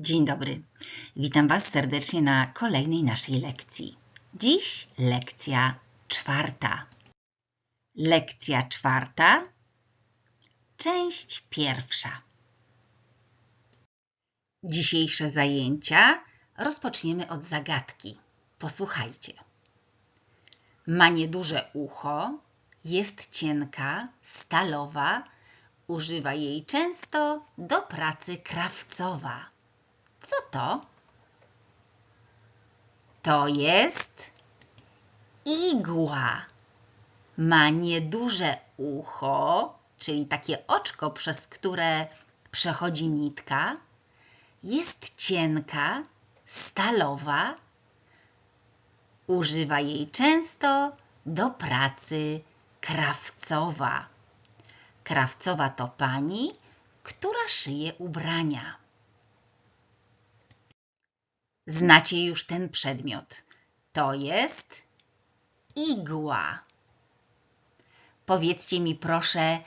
Dzień dobry. Witam Was serdecznie na kolejnej naszej lekcji. Dziś lekcja czwarta. Lekcja czwarta, część pierwsza. Dzisiejsze zajęcia rozpoczniemy od zagadki. Posłuchajcie. Ma nieduże ucho, jest cienka, stalowa, używa jej często do pracy krawcowa. Co to? To jest igła. Ma nieduże ucho, czyli takie oczko, przez które przechodzi nitka. Jest cienka, stalowa. Używa jej często do pracy krawcowa. Krawcowa to pani, która szyje ubrania. Znacie już ten przedmiot. To jest igła. Powiedzcie mi proszę,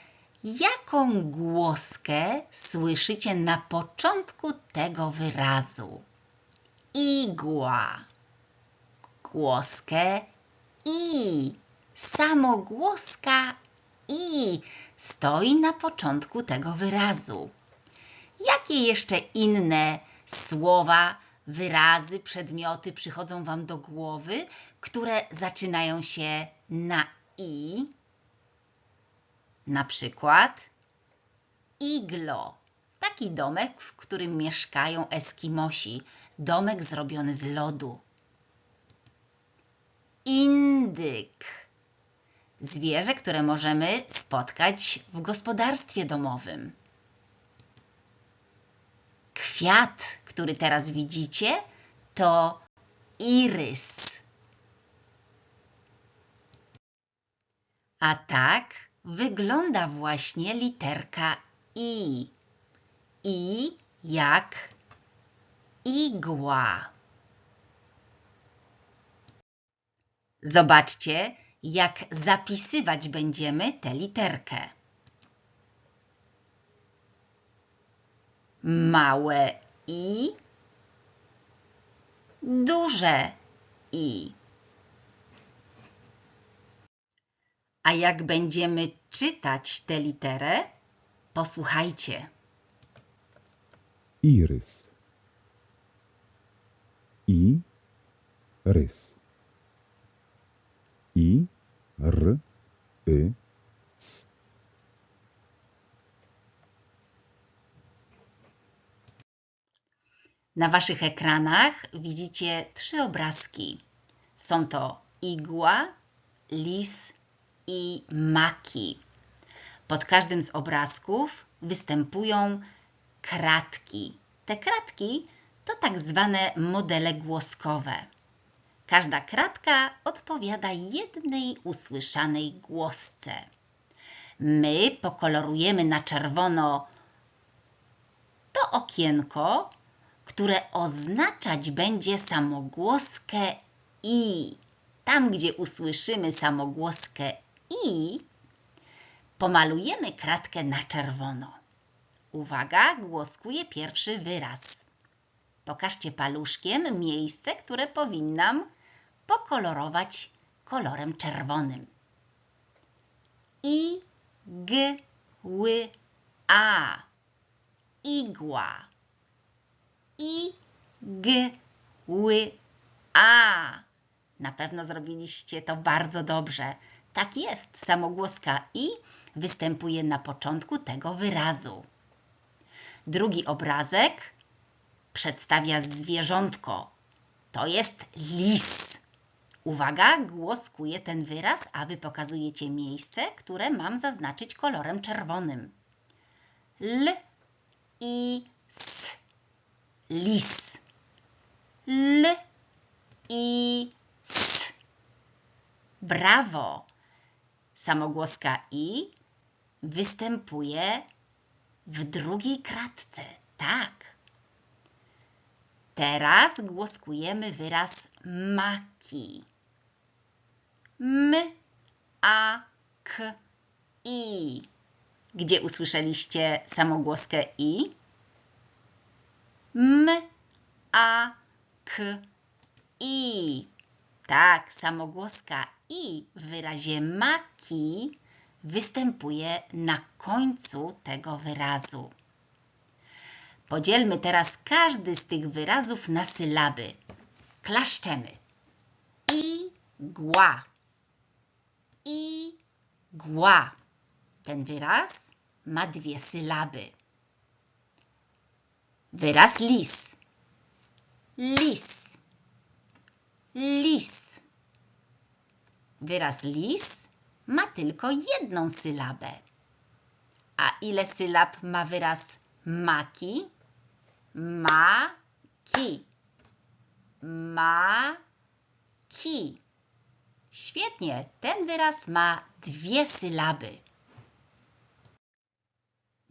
jaką głoskę słyszycie na początku tego wyrazu? Igła. Głoskę i. Samogłoska i stoi na początku tego wyrazu. Jakie jeszcze inne słowa wyrazy, przedmioty przychodzą Wam do głowy, które zaczynają się na i. Na przykład iglo. Taki domek, w którym mieszkają Eskimosi. Domek zrobiony z lodu. Indyk. Zwierzę, które możemy spotkać w gospodarstwie domowym. Kwiat, który teraz widzicie, to irys. A tak wygląda właśnie literka i. I jak igła. Zobaczcie, jak zapisywać będziemy tę literkę. Małe i, duże i. A jak będziemy czytać tę literę, posłuchajcie. Irys. I rys. I r y s. Na Waszych ekranach widzicie trzy obrazki. Są to igła, lis i maki. Pod każdym z obrazków występują kratki. Te kratki to tak zwane modele głoskowe. Każda kratka odpowiada jednej usłyszanej głosce. My pokolorujemy na czerwono to okienko, które oznaczać będzie samogłoskę i. Tam, gdzie usłyszymy samogłoskę i, pomalujemy kratkę na czerwono. Uwaga, głoskuje pierwszy wyraz. Pokażcie paluszkiem miejsce, które powinnam pokolorować kolorem czerwonym. I, g, ły, a. Igła. I, g, ły, a. Na pewno zrobiliście to bardzo dobrze. Tak jest, samogłoska i występuje na początku tego wyrazu. Drugi obrazek przedstawia zwierzątko. To jest lis. Uwaga, głoskuje ten wyraz, a Wy pokazujecie miejsce, które mam zaznaczyć kolorem czerwonym. L i s. Lis. L i s. Brawo! Samogłoska i występuje w drugiej kratce. Tak. Teraz głoskujemy wyraz maki. M, a, k, i. Gdzie usłyszeliście samogłoskę i? M, A, K, I. Tak, samogłoska I w wyrazie maki występuje na końcu tego wyrazu. Podzielmy teraz każdy z tych wyrazów na sylaby. Klaszczemy. Igła. Igła. Ten wyraz ma dwie sylaby. Wyraz lis. Lis. Lis. Wyraz lis ma tylko jedną sylabę. A ile sylab ma wyraz maki? Maki. Maki. Świetnie, ten wyraz ma dwie sylaby.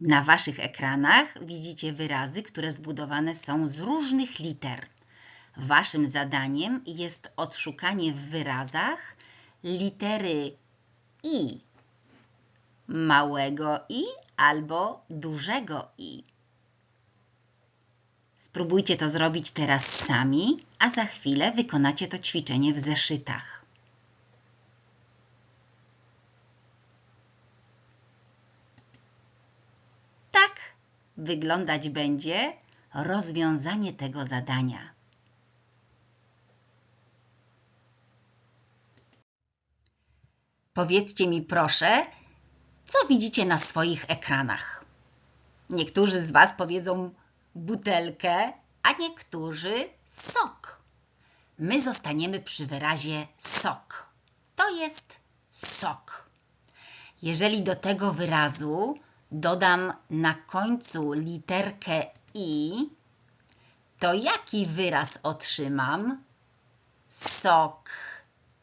Na Waszych ekranach widzicie wyrazy, które zbudowane są z różnych liter. Waszym zadaniem jest odszukanie w wyrazach litery i, małego i albo dużego i. Spróbujcie to zrobić teraz sami, a za chwilę wykonacie to ćwiczenie w zeszytach. Tak wyglądać będzie rozwiązanie tego zadania. Powiedzcie mi proszę, co widzicie na swoich ekranach. Niektórzy z Was powiedzą butelkę, a niektórzy sok. My zostaniemy przy wyrazie sok. To jest sok. Jeżeli do tego wyrazu dodam na końcu literkę i, to jaki wyraz otrzymam? Sok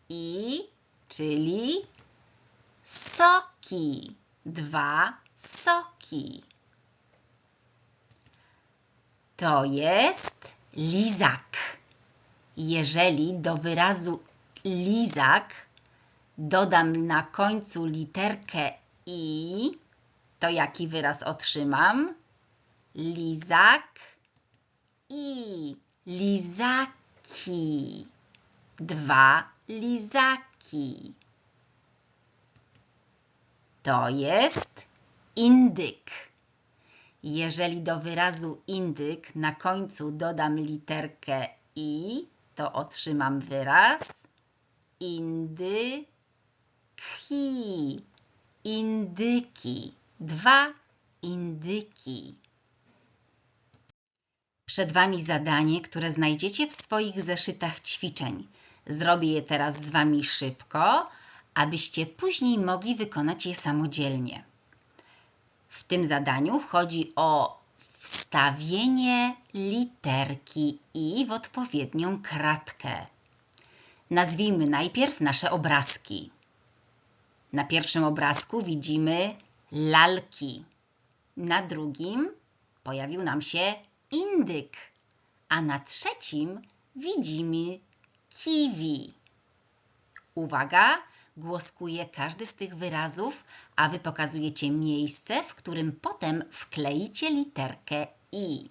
i, czyli soki. Dwa soki. To jest lizak. Jeżeli do wyrazu lizak dodam na końcu literkę i, to jaki wyraz otrzymam? Lizak i lizaki. Dwa lizaki. To jest indyk. Jeżeli do wyrazu indyk na końcu dodam literkę i, to otrzymam wyraz indyki. Indyki. Dwa indyki. Przed Wami zadanie, które znajdziecie w swoich zeszytach ćwiczeń. Zrobię je teraz z Wami szybko, abyście później mogli wykonać je samodzielnie. W tym zadaniu chodzi o wstawienie literki i w odpowiednią kratkę. Nazwijmy najpierw nasze obrazki. Na pierwszym obrazku widzimy lalki. Na drugim pojawił nam się indyk, a na trzecim widzimy kiwi. Uwaga, głoskuję każdy z tych wyrazów, a Wy pokazujecie miejsce, w którym potem wkleicie literkę i.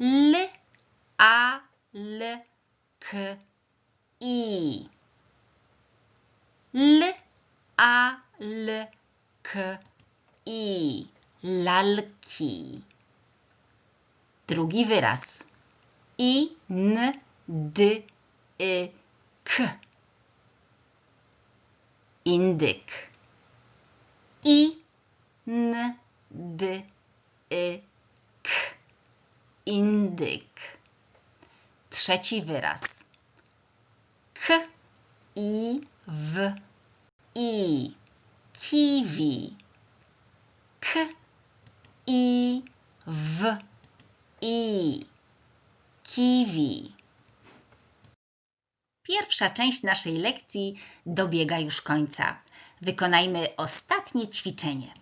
L, a, l, k, i. L, a, l, k, i. Lalki. Drugi wyraz. I, n, d, y, k. Indyk. I, n, d, y, k. Indyk. Trzeci wyraz. K, i, w, i. Kiwi. K, i, w, i. Kiwi. Pierwsza część naszej lekcji dobiega już końca. Wykonajmy ostatnie ćwiczenie.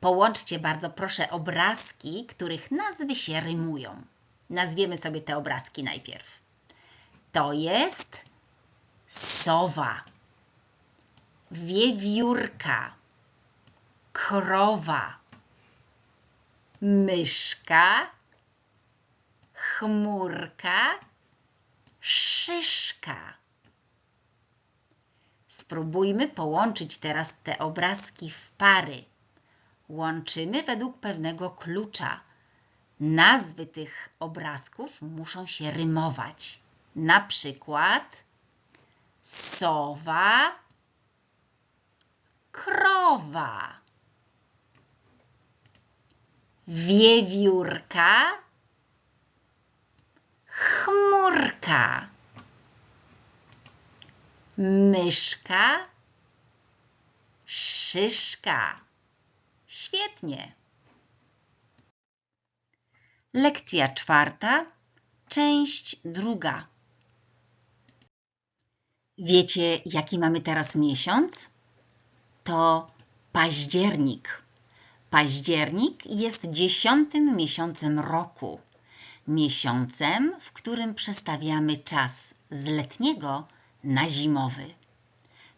Połączcie bardzo proszę obrazki, których nazwy się rymują. Nazwiemy sobie te obrazki najpierw. To jest sowa, wiewiórka, krowa, myszka chmurka, szyszka. Spróbujmy połączyć teraz te obrazki w pary. Łączymy według pewnego klucza. Nazwy tych obrazków muszą się rymować. Na przykład sowa, krowa, wiewiórka, chmurka, myszka, szyszka. Świetnie. Lekcja czwarta, część druga. Wiecie, jaki mamy teraz miesiąc? To październik. Październik jest dziesiątym miesiącem roku. Miesiącem, w którym przestawiamy czas z letniego na zimowy.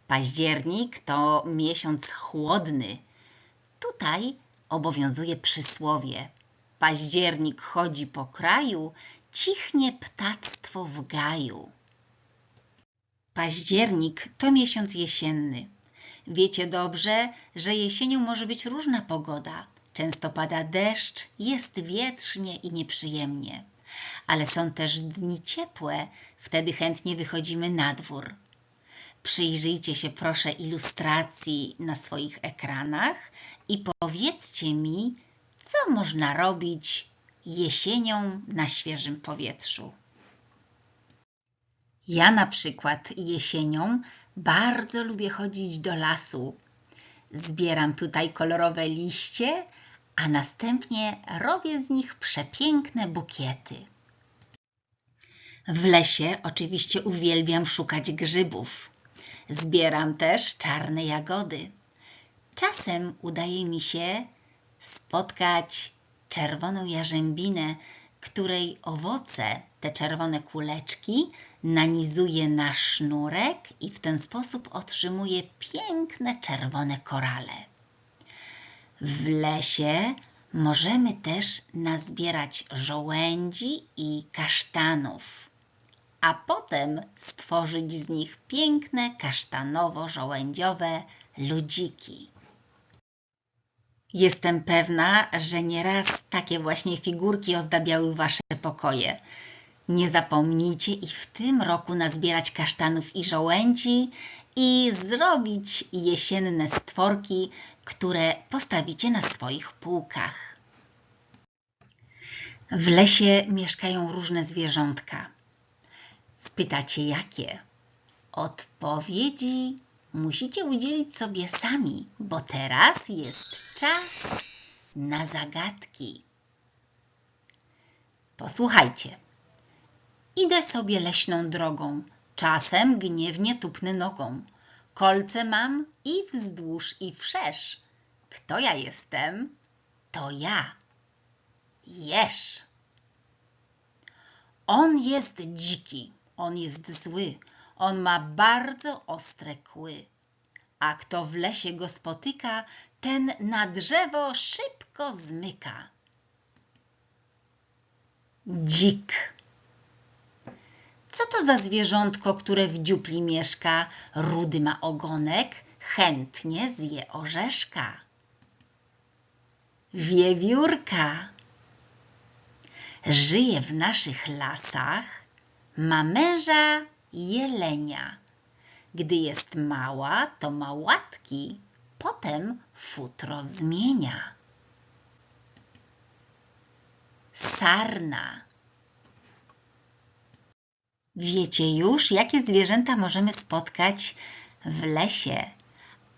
Październik to miesiąc chłodny. Tutaj obowiązuje przysłowie. Październik chodzi po kraju, cichnie ptactwo w gaju. Październik to miesiąc jesienny. Wiecie dobrze, że jesienią może być różna pogoda. Często pada deszcz, jest wietrznie i nieprzyjemnie. Ale są też dni ciepłe, wtedy chętnie wychodzimy na dwór. Przyjrzyjcie się proszę ilustracji na swoich ekranach i powiedzcie mi, co można robić jesienią na świeżym powietrzu. Ja na przykład jesienią bardzo lubię chodzić do lasu. Zbieram tutaj kolorowe liście, a następnie robię z nich przepiękne bukiety. W lesie oczywiście uwielbiam szukać grzybów. Zbieram też czarne jagody. Czasem udaje mi się spotkać czerwoną jarzębinę, której owoce, te czerwone kuleczki, nanizuje na sznurek i w ten sposób otrzymuje piękne czerwone korale. W lesie możemy też nazbierać żołędzi i kasztanów, a potem stworzyć z nich piękne kasztanowo-żołędziowe ludziki. Jestem pewna, że nieraz takie właśnie figurki ozdabiały Wasze pokoje. Nie zapomnijcie i w tym roku nazbierać kasztanów i żołędzi i zrobić jesienne stworki, które postawicie na swoich półkach. W lesie mieszkają różne zwierzątka. Spytacie jakie? Odpowiedzi musicie udzielić sobie sami, bo teraz jest czas na zagadki. Posłuchajcie. Idę sobie leśną drogą, czasem gniewnie tupnę nogą. Kolce mam i wzdłuż, i wszerz. Kto ja jestem? To ja. Jesz. On jest dziki, on jest zły, on ma bardzo ostre kły. A kto w lesie go spotyka, ten na drzewo szybko zmyka. Dzik. Co to za zwierzątko, które w dziupli mieszka? Rudy ma ogonek, chętnie zje orzeszka. Wiewiórka. Żyje w naszych lasach, ma męża jelenia. Gdy jest mała, to ma łatki, potem futro zmienia. Sarna. Wiecie już, jakie zwierzęta możemy spotkać w lesie.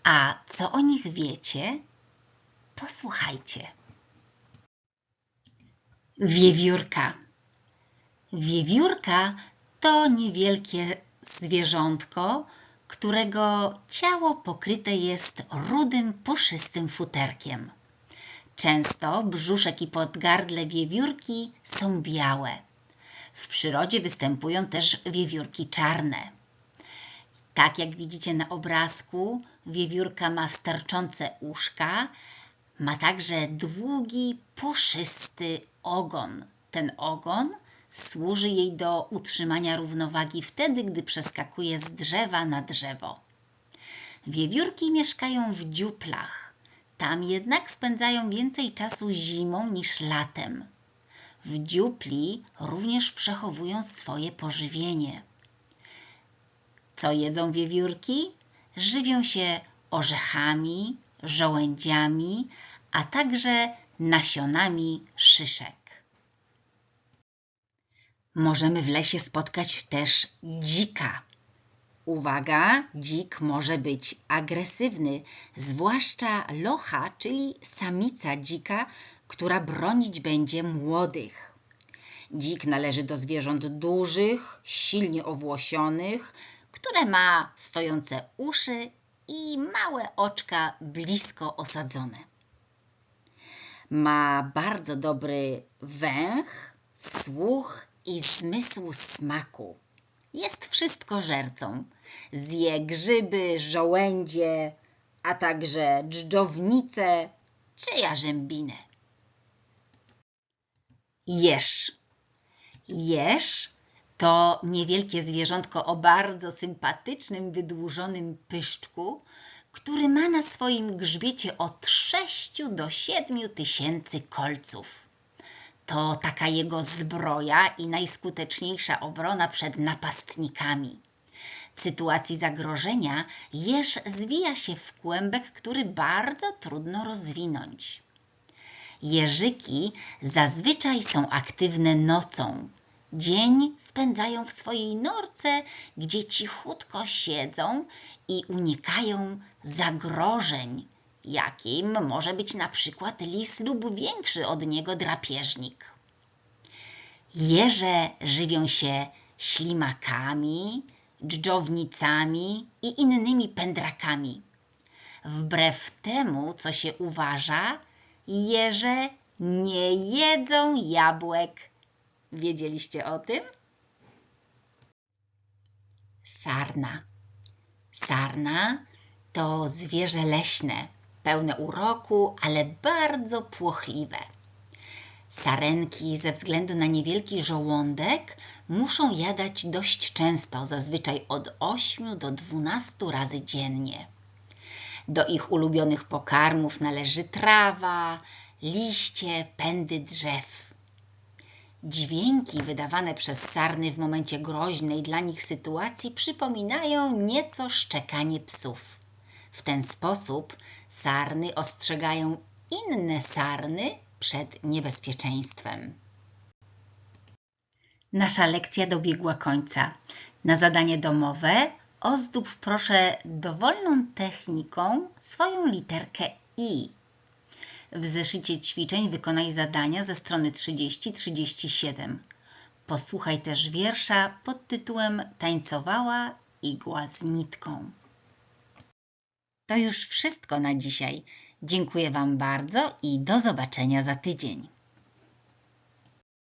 A co o nich wiecie? Posłuchajcie. Wiewiórka. Wiewiórka to niewielkie zwierzątko, którego ciało pokryte jest rudym, puszystym futerkiem. Często brzuszek i podgardle wiewiórki są białe. W przyrodzie występują też wiewiórki czarne. Tak jak widzicie na obrazku, wiewiórka ma sterczące uszka, ma także długi, puszysty ogon. Ten ogon Służy jej do utrzymania równowagi wtedy, gdy przeskakuje z drzewa na drzewo. Wiewiórki mieszkają w dziuplach. Tam jednak spędzają więcej czasu zimą niż latem. W dziupli również przechowują swoje pożywienie. Co jedzą wiewiórki? Żywią się orzechami, żołędziami, a także nasionami szyszek. Możemy w lesie spotkać też dzika. Uwaga, dzik może być agresywny, zwłaszcza locha, czyli samica dzika, która bronić będzie młodych. Dzik należy do zwierząt dużych, silnie owłosionych, które ma stojące uszy i małe oczka blisko osadzone. Ma bardzo dobry węch, słuch i zmysł smaku. Jest wszystkożercą. Zje grzyby, żołędzie, a także dżdżownice czy jarzębinę. Jeż. Jeż to niewielkie zwierzątko o bardzo sympatycznym, wydłużonym pyszczku, który ma na swoim grzbiecie od 6 do 7 tysięcy kolców. To taka jego zbroja i najskuteczniejsza obrona przed napastnikami. W sytuacji zagrożenia jeż zwija się w kłębek, który bardzo trudno rozwinąć. Jeżyki zazwyczaj są aktywne nocą. Dzień spędzają w swojej norce, gdzie cichutko siedzą i unikają zagrożeń, jakim może być na przykład lis lub większy od niego drapieżnik. Jeże żywią się ślimakami, dżdżownicami i innymi pędrakami. Wbrew temu, co się uważa, jeże nie jedzą jabłek. Wiedzieliście o tym? Sarna. Sarna to zwierzę leśne, pełne uroku, ale bardzo płochliwe. Sarenki ze względu na niewielki żołądek muszą jadać dość często, zazwyczaj od 8 do 12 razy dziennie. Do ich ulubionych pokarmów należy trawa, liście, pędy drzew. Dźwięki wydawane przez sarny w momencie groźnej dla nich sytuacji przypominają nieco szczekanie psów. W ten sposób sarny ostrzegają inne sarny przed niebezpieczeństwem. Nasza lekcja dobiegła końca. Na zadanie domowe ozdób proszę dowolną techniką swoją literkę I. W zeszycie ćwiczeń wykonaj zadania ze strony 30-37. Posłuchaj też wiersza pod tytułem Tańcowała igła z nitką. To już wszystko na dzisiaj. Dziękuję Wam bardzo i do zobaczenia za tydzień.